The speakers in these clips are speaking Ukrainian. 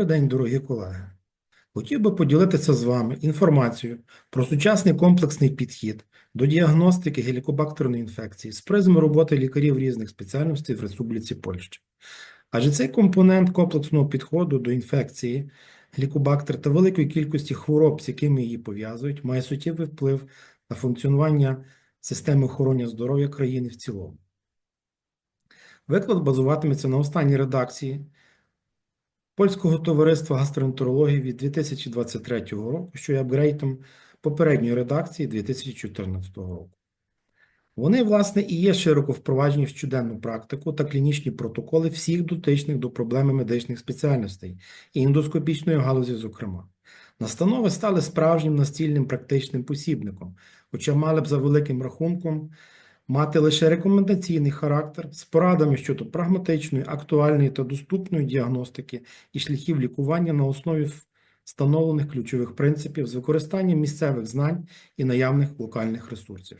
Добрий день, дорогі колеги. Хотів би поділитися з вами інформацією про сучасний комплексний підхід до діагностики гелікобактерної інфекції з призми роботи лікарів різних спеціальностей в Республіці Польща. Адже цей компонент комплексного підходу до інфекції гелікобактер та великої кількості хвороб, з якими її пов'язують, має суттєвий вплив на функціонування системи охорони здоров'я країни в цілому. Виклад базуватиметься на останній редакції Польського товариства гастроентерології від 2023 року, що є апгрейтом попередньої редакції 2014 року. Вони, власне, і є широко впроваджені в щоденну практику та клінічні протоколи всіх дотичних до проблеми медичних спеціальностей і ендоскопічної галузі, зокрема. Настанови стали справжнім настільним практичним посібником, хоча мали б за великим рахунком мати лише рекомендаційний характер з порадами щодо прагматичної, актуальної та доступної діагностики і шляхів лікування на основі встановлених ключових принципів з використанням місцевих знань і наявних локальних ресурсів.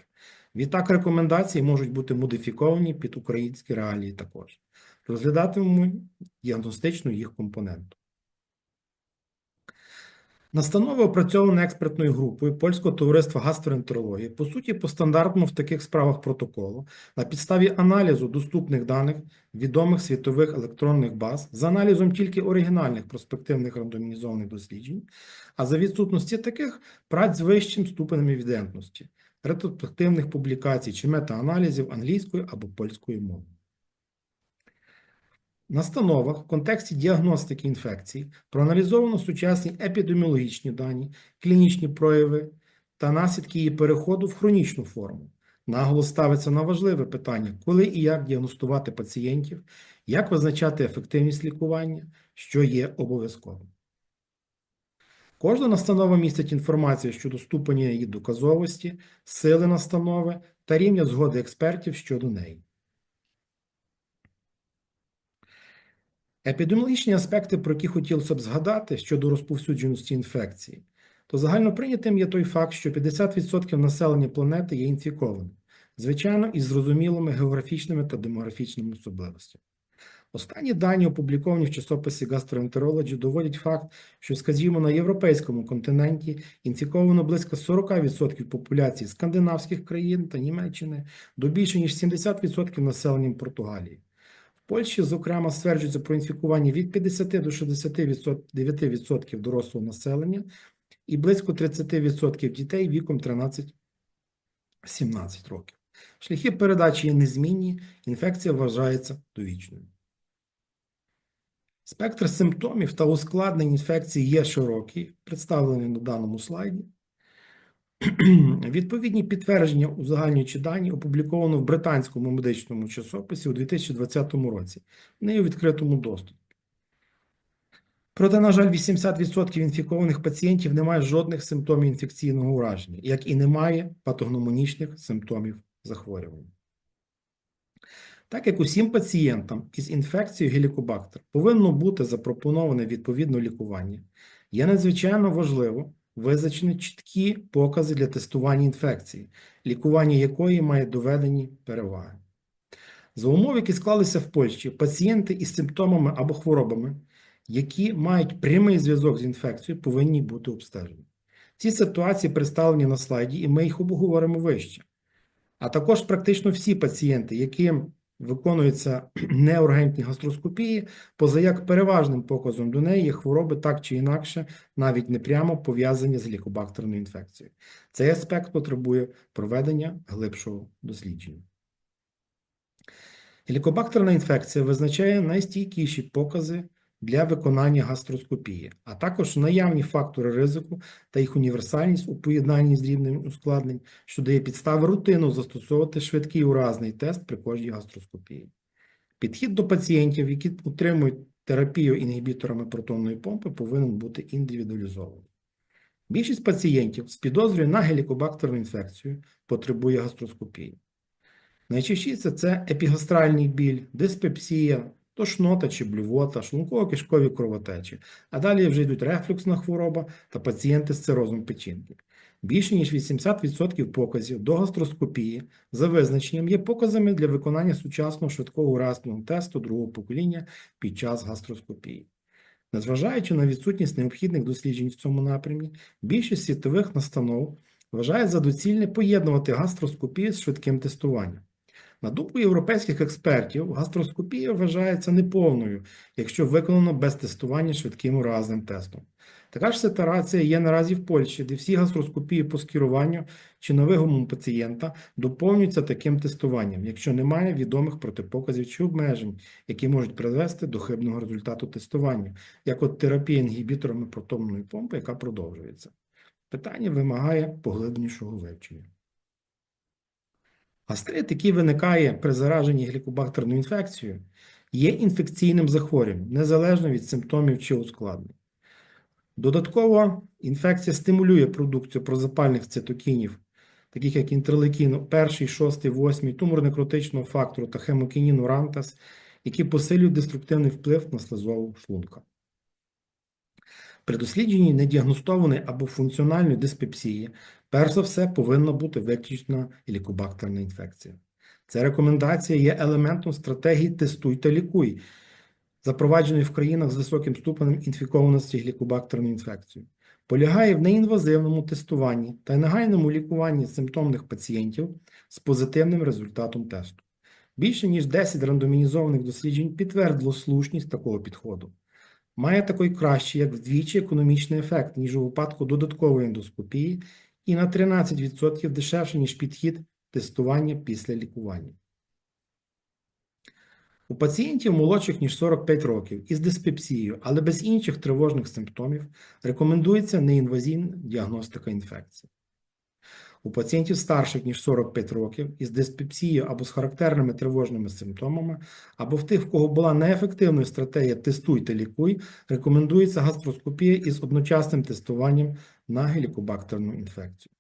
Відтак, рекомендації можуть бути модифіковані під українські реалії також. Розглядатимемо діагностичну їх компоненту. Настанова опрацьована експертною групою Польського товариства гастроентерології, по суті, по стандартному в таких справах протоколу, на підставі аналізу доступних даних відомих світових електронних баз з аналізом тільки оригінальних проспективних рандомізованих досліджень, а за відсутності таких праць з вищим ступенем евідентності, ретроспективних публікацій чи метааналізів англійською або польською мовою. Настановах в контексті діагностики інфекцій проаналізовано сучасні епідеміологічні дані, клінічні прояви та наслідки її переходу в хронічну форму. Наголос ставиться на важливе питання, коли і як діагностувати пацієнтів, як визначати ефективність лікування, що є обов'язковим. Кожна настанова містить інформацію щодо ступеня її доказовості, сили настанови та рівня згоди експертів щодо неї. Епідеміологічні аспекти, про які хотілося б згадати щодо розповсюдженості інфекції, то загально прийнятим є той факт, що 50% населення планети є інфікованим, звичайно, із зрозумілими географічними та демографічними особливостями. Останні дані, опубліковані в часописі Gastroenterology, доводять факт, що, скажімо, на європейському континенті інфіковано близько 40% популяції скандинавських країн та Німеччини до більше ніж 70% населенням Португалії. Польщі, зокрема, стверджується про інфікування від 50 до 69% дорослого населення і близько 30% дітей віком 13-17 років. Шляхи передачі є незмінні, інфекція вважається довічною. Спектр симптомів та ускладнень інфекції є широкий, представлений на даному слайді. Відповідні підтвердження узагальнюючі дані опубліковано в британському медичному часописі у 2020 році, не у відкритому доступі. Проте, на жаль, 80% інфікованих пацієнтів не мають жодних симптомів інфекційного ураження, як і немає патогномонічних симптомів захворювання. Так як усім пацієнтам із інфекцією гелікобактер повинно бути запропоноване відповідне лікування, є надзвичайно важливо визначені чіткі покази для тестування інфекції, лікування якої має доведені переваги. За умов, які склалися в Польщі, пацієнти із симптомами або хворобами, які мають прямий зв'язок з інфекцією, повинні бути обстежені. Ці ситуації представлені на слайді, і ми їх обговоримо вище. А також практично всі пацієнти, яким виконуються неургентні гастроскопії, позаяк переважним показом до неї є хвороби так чи інакше, навіть непрямо пов'язані з лікобактерною інфекцією. Цей аспект потребує проведення глибшого дослідження. Лікобактерна інфекція визначає найстійкіші покази для виконання гастроскопії, а також наявні фактори ризику та їх універсальність у поєднанні з рівнем ускладнень, що дає підстави рутину застосовувати швидкий уразний тест при кожній гастроскопії. Підхід до пацієнтів, які отримують терапію інгібіторами протонної помпи, повинен бути індивідуалізований. Більшість пацієнтів з підозрою на гелікобактерну інфекцію потребує гастроскопії. Найчастіше це епігастральний біль, диспепсія, тошнота чи блювота, шлунково-кишкові кровотечі, а далі вже йдуть рефлюксна хвороба та пацієнти з цирозом печінки. Більше ніж 80% показів до гастроскопії за визначенням є показами для виконання сучасного швидкого уразного тесту другого покоління під час гастроскопії. Незважаючи на відсутність необхідних досліджень в цьому напрямі, більшість світових настанов вважає за доцільне поєднувати гастроскопію з швидким тестуванням. На думку європейських експертів, гастроскопія вважається неповною, якщо виконано без тестування швидким уразним тестом. Така ж ситуація є наразі в Польщі, де всі гастроскопії по скеруванню чи на вигуму пацієнта доповнюються таким тестуванням, якщо немає відомих протипоказів чи обмежень, які можуть привести до хибного результату тестування, як от терапія інгібіторами протонної помпи, яка продовжується. Питання вимагає поглибленішого вивчення. Гастрит, який виникає при зараженні глікобактерною інфекцією, є інфекційним захворюванням, незалежно від симптомів чи ускладнень. Додатково, інфекція стимулює продукцію прозапальних цитокінів, таких як інтерлейкін 1, 6, 8, туморно-некротичного фактору та хемокініну рантас, які посилюють деструктивний вплив на слизову шлунка. При дослідженні недіагностованої або функціональної диспепсії, перш за все, повинна бути виключена гелікобактерна інфекція. Ця рекомендація є елементом стратегії «Тестуй та лікуй», запровадженої в країнах з високим ступенем інфікованості глікобактерною інфекцією. Полягає в неінвазивному тестуванні та негайному лікуванні симптомних пацієнтів з позитивним результатом тесту. Більше ніж 10 рандомізованих досліджень підтвердило слушність такого підходу має такий кращий, як вдвічі економічний ефект, ніж у випадку додаткової ендоскопії, і на 13% дешевше, ніж підхід тестування після лікування. У пацієнтів молодших ніж 45 років із диспепсією, але без інших тривожних симптомів рекомендується неінвазійна діагностика інфекції. У пацієнтів старших ніж 45 років із диспепсією або з характерними тривожними симптомами, або в тих, в кого була неефективною стратегія тестуй та лікуй, рекомендується гастроскопія із одночасним тестуванням на гелікобактерну інфекцію.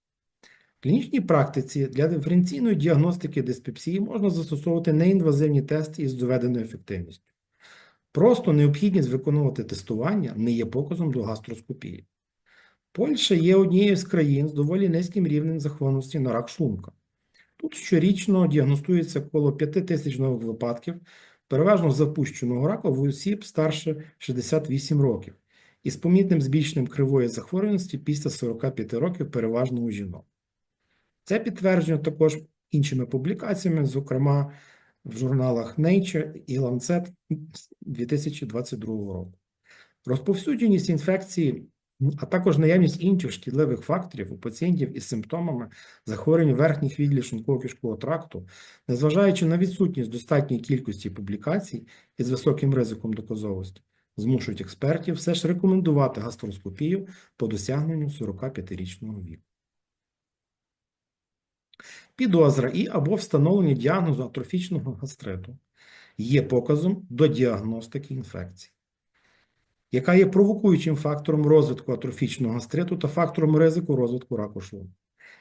В клінічній практиці для диференційної діагностики диспепсії можна застосовувати неінвазивні тести із доведеною ефективністю. Просто необхідність виконувати тестування не є показом до гастроскопії. Польща є однією з країн з доволі низьким рівнем захворюваності на рак шлунка. Тут щорічно діагностується коло 5 тисяч нових випадків, переважно запущеного раку в осіб старше 68 років, із помітним збільшенням кривої захворюваності після 45 років переважно у жінок. Це підтверджено також іншими публікаціями, зокрема в журналах Nature і Lancet 2022 року. Розповсюдженість інфекції а також наявність інших шкідливих факторів у пацієнтів із симптомами захворювань верхніх відділів шлунково-кишкового тракту, незважаючи на відсутність достатньої кількості публікацій із високим ризиком доказовості, змушують експертів все ж рекомендувати гастроскопію по досягненню 45-річного віку. Підозра і або встановлення діагнозу атрофічного гастриту є показом до діагностики інфекції яка є провокуючим фактором розвитку атрофічного гастриту та фактором ризику розвитку раку шлунка.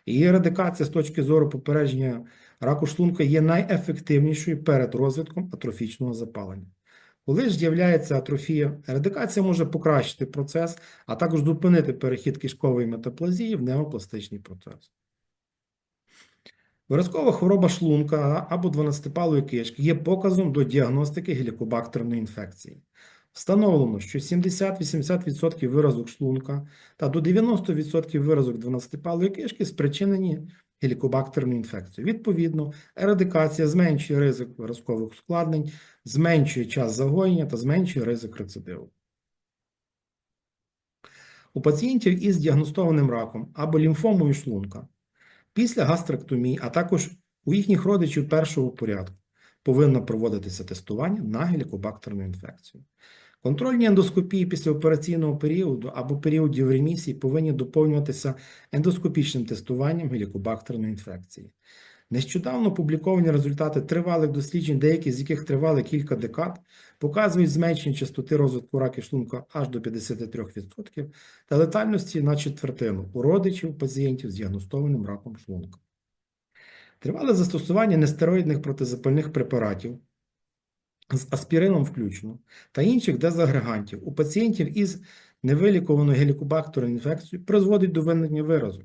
Її ерадикація з точки зору попередження раку шлунка є найефективнішою перед розвитком атрофічного запалення. Коли ж з'являється атрофія, ерадикація може покращити процес, а також зупинити перехід кишкової метаплазії в неопластичний процес. Виразкова хвороба шлунка або 12-палої кишки є показом до діагностики гелікобактерної інфекції. Встановлено, що 70-80% виразок шлунка та до 90% виразок 12-палої кишки спричинені гелікобактерною інфекцією. Відповідно, ерадикація зменшує ризик виразкових ускладнень, зменшує час загоєння та зменшує ризик рецидиву. У пацієнтів із діагностованим раком або лімфомою шлунка після гастректомії, а також у їхніх родичів першого порядку повинно проводитися тестування на гелікобактерну інфекцію. Контрольні ендоскопії післяопераційного періоду або періодів ремісії повинні доповнюватися ендоскопічним тестуванням гелікобактерної інфекції. Нещодавно опубліковані результати тривалих досліджень, деякі з яких тривали кілька декад, показують зменшення частоти розвитку раків шлунка аж до 53% та летальності на четвертину у родичів пацієнтів з діагностованим раком шлунка. Тривале застосування нестероїдних протизапальних препаратів з аспірином включно та інших дезагрегантів у пацієнтів із невилікованою гелікобактерною інфекцією призводить до виникнення виразу.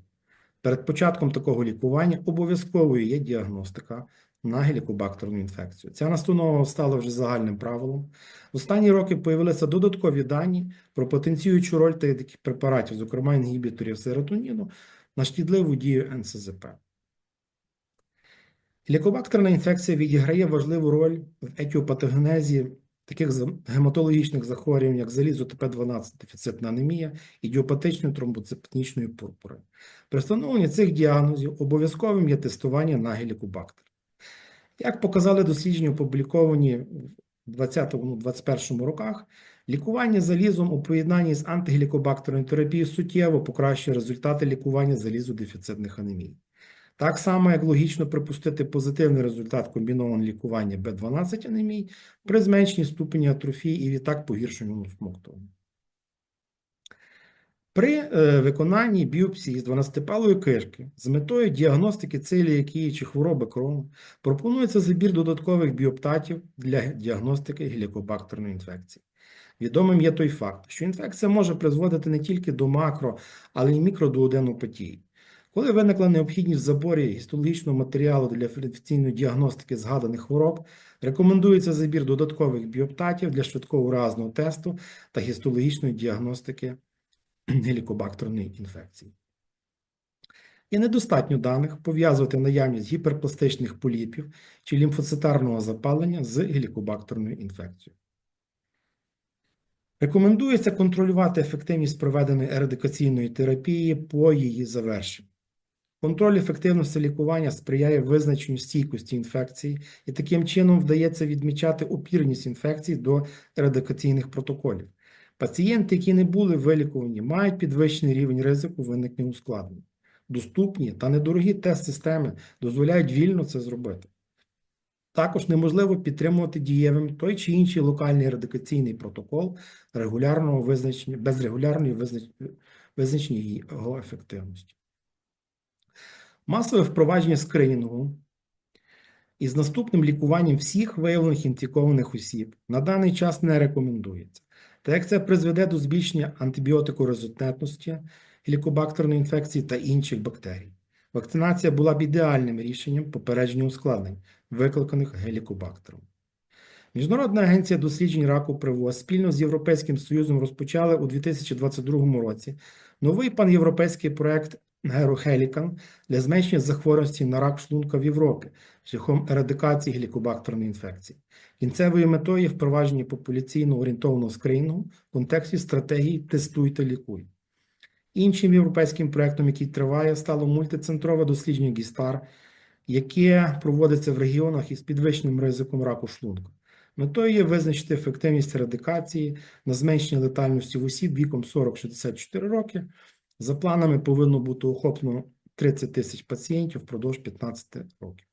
Перед початком такого лікування обов'язковою є діагностика на гелікобактерну інфекцію. Ця настанова стала вже загальним правилом. В останні роки появилися додаткові дані про потенціюючу роль таких препаратів, зокрема інгібіторів серотоніну, на шкідливу дію НСЗП. Гелікобактерна інфекція відіграє важливу роль в етіопатогенезі таких гематологічних захворювань, як залізо ТП-12, дефіцитна анемія, ідіопатичної тромбоцитичної пурпури. При встановленні цих діагнозів обов'язковим є тестування на гелікобактер. Як показали дослідження, опубліковані в 2020-2021 роках, лікування залізом у поєднанні з антигелікобактерною терапією суттєво покращує результати лікування залізодефіцитних анемій. Так само, як логічно припустити позитивний результат комбінованого лікування Б12 анемій при зменшенні ступені атрофії і відтак погіршенню всмоктування. При е, виконанні біопсії з 12-палої кишки з метою діагностики целіакії чи хвороби Крона пропонується забір додаткових біоптатів для діагностики гелікобактерної інфекції. Відомим є той факт, що інфекція може призводити не тільки до макро, але й мікродуоденопатії. Коли виникла необхідність в заборі гістологічного матеріалу для офіційної діагностики згаданих хвороб, рекомендується забір додаткових біоптатів для швидкого уразного тесту та гістологічної діагностики гелікобактерної інфекції. Є недостатньо даних пов'язувати наявність гіперпластичних поліпів чи лімфоцитарного запалення з гелікобактерною інфекцією. Рекомендується контролювати ефективність проведеної ерадикаційної терапії по її завершенню. Контроль ефективності лікування сприяє визначенню стійкості інфекції, і таким чином вдається відмічати опірність інфекцій до ерадикаційних протоколів. Пацієнти, які не були вилікувані, мають підвищений рівень ризику виникнення ускладнень. Доступні та недорогі тест-системи дозволяють вільно це зробити. Також неможливо підтримувати дієвим той чи інший локальний ерадикаційний протокол регулярного визначення, без регулярної визначення його ефективності. Масове впровадження скринінгу із наступним лікуванням всіх виявлених інфікованих осіб на даний час не рекомендується, так як це призведе до збільшення антибіотикорезистентності, гелікобактерної інфекції та інших бактерій. Вакцинація була б ідеальним рішенням попередження ускладнень, викликаних гелікобактером. Міжнародна агенція досліджень раку привоз спільно з Європейським Союзом розпочали у 2022 році новий панєвропейський проект Герохелікан для зменшення захворюваності на рак шлунка в Європі шляхом ерадикації гелікобактерної інфекції. Кінцевою метою є впровадження популяційно орієнтованого скринінгу в контексті стратегії Тестуй та лікуй. Іншим європейським проектом, який триває, стало мультицентрове дослідження Гістар, яке проводиться в регіонах із підвищеним ризиком раку шлунка. Метою є визначити ефективність радикації на зменшення летальності в осіб віком 40-64 роки. За планами повинно бути охоплено 30 тисяч пацієнтів впродовж 15 років.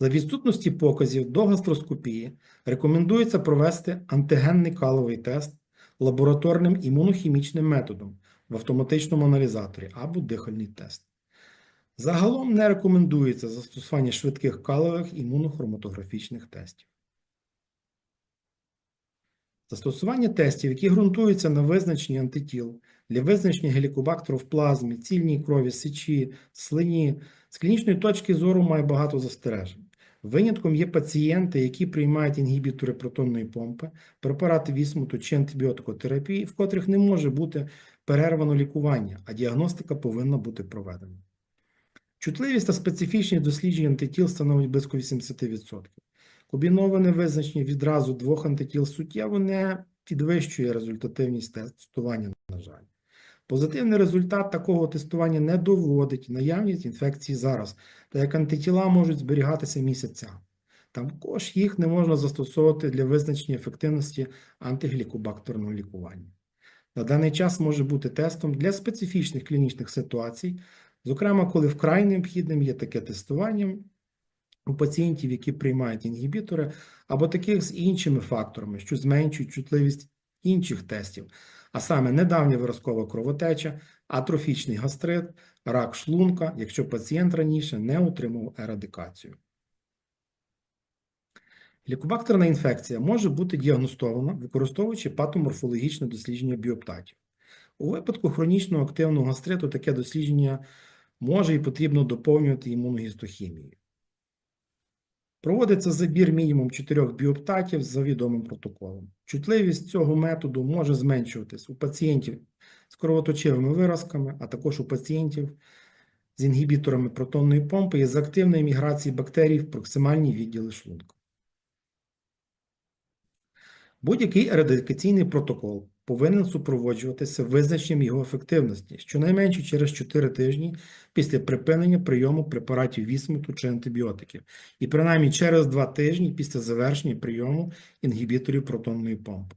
За відсутності показів до гастроскопії рекомендується провести антигенний каловий тест лабораторним імунохімічним методом в автоматичному аналізаторі або дихальний тест. Загалом не рекомендується застосування швидких калових імунохроматографічних тестів. Застосування тестів, які ґрунтуються на визначенні антитіл для визначення гелікобактеру в плазмі, цільній крові, сечі, слині, з клінічної точки зору має багато застережень. Винятком є пацієнти, які приймають інгібітори протонної помпи, препарати вісмуту чи антибіотикотерапії, в котрих не може бути перервано лікування, а діагностика повинна бути проведена. Чутливість та специфічність досліджень антитіл становить близько 80%. Комбіноване визначення відразу двох антитіл суттєво не підвищує результативність тестування, на жаль. Позитивний результат такого тестування не доводить наявність інфекції зараз, так як антитіла можуть зберігатися місяцями. Також їх не можна застосовувати для визначення ефективності антиглікобактерного лікування. На даний час може бути тестом для специфічних клінічних ситуацій, зокрема, коли вкрай необхідним є таке тестування у пацієнтів, які приймають інгібітори, або таких з іншими факторами, що зменшують чутливість інших тестів, а саме недавня виразкова кровотеча, атрофічний гастрит, рак шлунка, якщо пацієнт раніше не отримав ерадикацію. Лікобактерна інфекція може бути діагностована, використовуючи патоморфологічне дослідження біоптатів. У випадку хронічного активного гастриту таке дослідження може і потрібно доповнювати імуногістохімією. Проводиться забір мінімум 4 біоптатів за відомим протоколом. Чутливість цього методу може зменшуватись у пацієнтів з кровоточивими виразками, а також у пацієнтів з інгібіторами протонної помпи і з активної міграції бактерій в проксимальні відділи шлунка. Будь-який ерадикаційний протокол повинен супроводжуватися визначенням його ефективності щонайменше через 4 тижні після припинення прийому препаратів вісмуту чи антибіотиків, і принаймні через 2 тижні після завершення прийому інгібіторів протонної помпи.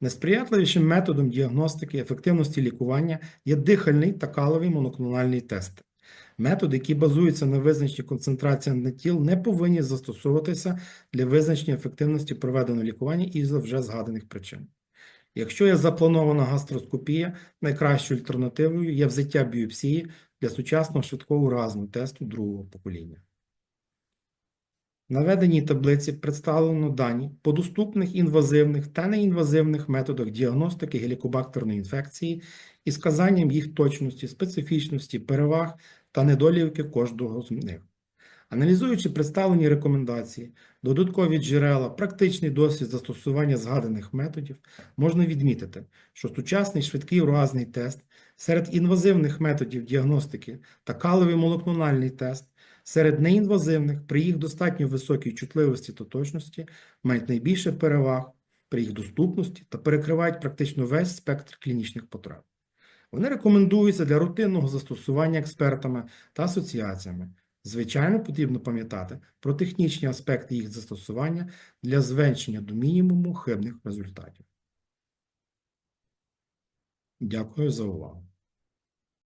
Несприятливішим методом діагностики ефективності лікування є дихальний та каловий моноклональний тести. Методи, які базуються на визначенні концентрації антитіл, не повинні застосовуватися для визначення ефективності проведеного лікування із вже згаданих причин. Якщо є запланована гастроскопія, найкращою альтернативою є взяття біопсії для сучасного швидкого уразного тесту другого покоління. В наведеній таблиці представлено дані по доступних інвазивних та неінвазивних методах діагностики гелікобактерної інфекції із сказанням їх точності, специфічності, переваг та недоліки кожного з них. Аналізуючи представлені рекомендації, додаткові джерела, практичний досвід застосування згаданих методів, можна відмітити, що сучасний швидкий уразний тест серед інвазивних методів діагностики та каловий моноклональний тест серед неінвазивних при їх достатньо високій чутливості та точності мають найбільше переваг при їх доступності та перекривають практично весь спектр клінічних потреб. Вони рекомендуються для рутинного застосування експертами та асоціаціями. Звичайно, потрібно пам'ятати про технічні аспекти їх застосування для зменшення до мінімуму хибних результатів. Дякую за увагу.